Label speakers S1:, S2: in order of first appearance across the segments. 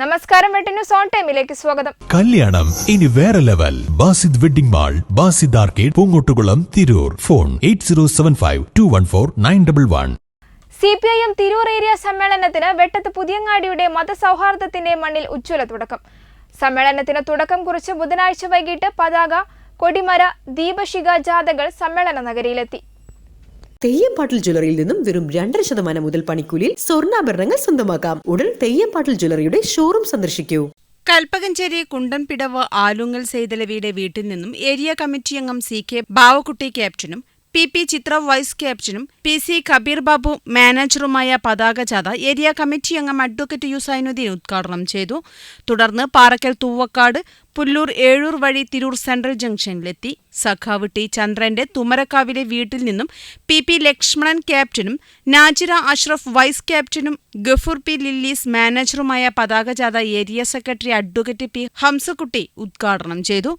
S1: നമസ്കാരം വെട്ടി news on ടൈമിലേക്ക് സ്വാഗതം.
S2: കല്യാണം ഇനി വേറെ level. Basid wedding mall Basid arcade Poongottukulam Tirur. Phone eight zero seven five two one four nine double one.
S1: C P I M Tirur area സമ്മേളനത്തിന് വെട്ടത്ത് പുതിയങ്ങാടിയുടെ മതസൗഹാർദ്ദത്തിന്റെ മണ്ണിൽ ഉജ്ജ്വല തുടക്കം. സമ്മേളനത്തിന് തുടക്കം കുറിച്ച് ബുധനാഴ്ച വൈകിട്ട് പതാക കൊടിമര ദീപശിഖ ജാഥകൾ സമ്മേളന നഗരിയിലെത്തി.
S3: തെയ്യംപാട്ടിൽ ജ്വല്ലറിയിൽ നിന്നും വെറും രണ്ടര ശതമാനം മുതൽ പണിക്കൂലിയിൽ സ്വർണാഭരണങ്ങൾ സ്വന്തമാക്കാം. ഉടൻ തെയ്യംപാട്ടിൽ ജ്വല്ലറിയുടെ ഷോറൂം സന്ദർശിക്കൂ.
S4: കൽപ്പകഞ്ചേരി കുണ്ടൻപിടവ് ആലുങ്ങൽ സെയ്തലവിയുടെ വീട്ടിൽ നിന്നും ഏരിയ കമ്മിറ്റി അംഗം സി കെ ബാവക്കുട്ടി ക്യാപ്റ്റനും പി പി ചിത്ര വൈസ് ക്യാപ്റ്റനും പി സി കബീർ ബാബു മാനേജറുമായ പതാക ജാഥ ഏരിയ കമ്മിറ്റി അംഗം അഡ്വക്കേറ്റ് യു സൈനുദ്ദീൻ ഉദ്ഘാടനം ചെയ്തു. തുടർന്ന് പാറക്കൽ തൂവക്കാട് പുല്ലൂർ ഏഴൂർ വഴി തിരൂർ സെൻട്രൽ ജംഗ്ഷനിലെത്തി. സഖാവ് ടി ചന്ദ്രന്റെ തുമരക്കാവിലെ വീട്ടിൽ നിന്നും പി പി ലക്ഷ്മണൻ ക്യാപ്റ്റനും നാജിറ അഷ്റഫ് വൈസ് ക്യാപ്റ്റനും ഗഫൂർ പി ലില്ലീസ് മാനേജറുമായ പതാക ജാഥ area secretary advocate P Hamsakutty ഉദ്ഘാടനം ചെയ്തു.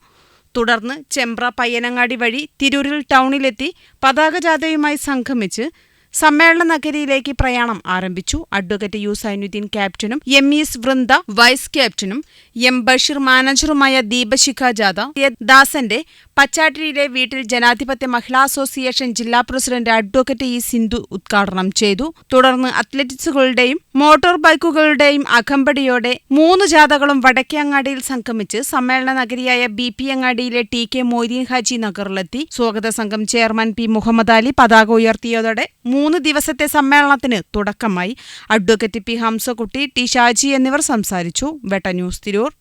S4: തുടർന്ന് ചെമ്പ്ര പയ്യനങ്ങാടി വഴി തിരൂരിൽ ടൗണിലെത്തി പതാക ജാഥയുമായി സംഗമിച്ച് സമ്മേളന നഗരിയിലേക്ക് പ്രയാണം ആരംഭിച്ചു അഡ്വക്കേറ്റ് യു സൈനുദ്ദീൻ ക്യാപ്റ്റനും എം ഇസ് വൃന്ദ വൈസ് ക്യാപ്റ്റനും എം ബഷീർ മാനേജറുമായ ദീപശിഖ ജാഥ. ദാസന്റെ പച്ചാട്ടിയിലെ വീട്ടിൽ ജനാധിപത്യ മഹിളാ അസോസിയേഷൻ ജില്ലാ പ്രസിഡന്റ് അഡ്വക്കേറ്റ് ഇ സിന്ധു ഉദ്ഘാടനം ചെയ്തു. തുടർന്ന് അത്ലറ്റിക്സുകളുടെയും മോട്ടോർ ബൈക്കുകളുടെയും അകമ്പടിയോടെ മൂന്ന് ജാഥകളും വടക്കേ അങ്ങാടിയിൽ സംഗമിച്ച് സമ്മേളന നഗരിയായ ബി പി അങ്ങാടിയിലെ ടി കെ മൊയ്തീൻ ഹാജി നഗറിലെത്തി. സ്വാഗത സംഘം ചെയർമാൻ പി മുഹമ്മദ് അലി പതാക ഉയർത്തിയതോടെ മൂന്ന് ദിവസത്തെ സമ്മേളനത്തിന് തുടക്കമായി. Advocate P Hamsakutty T Shaji എന്നിവർ സംസാരിച്ചു. വെട്ട ന്യൂസ് തിരൂർ.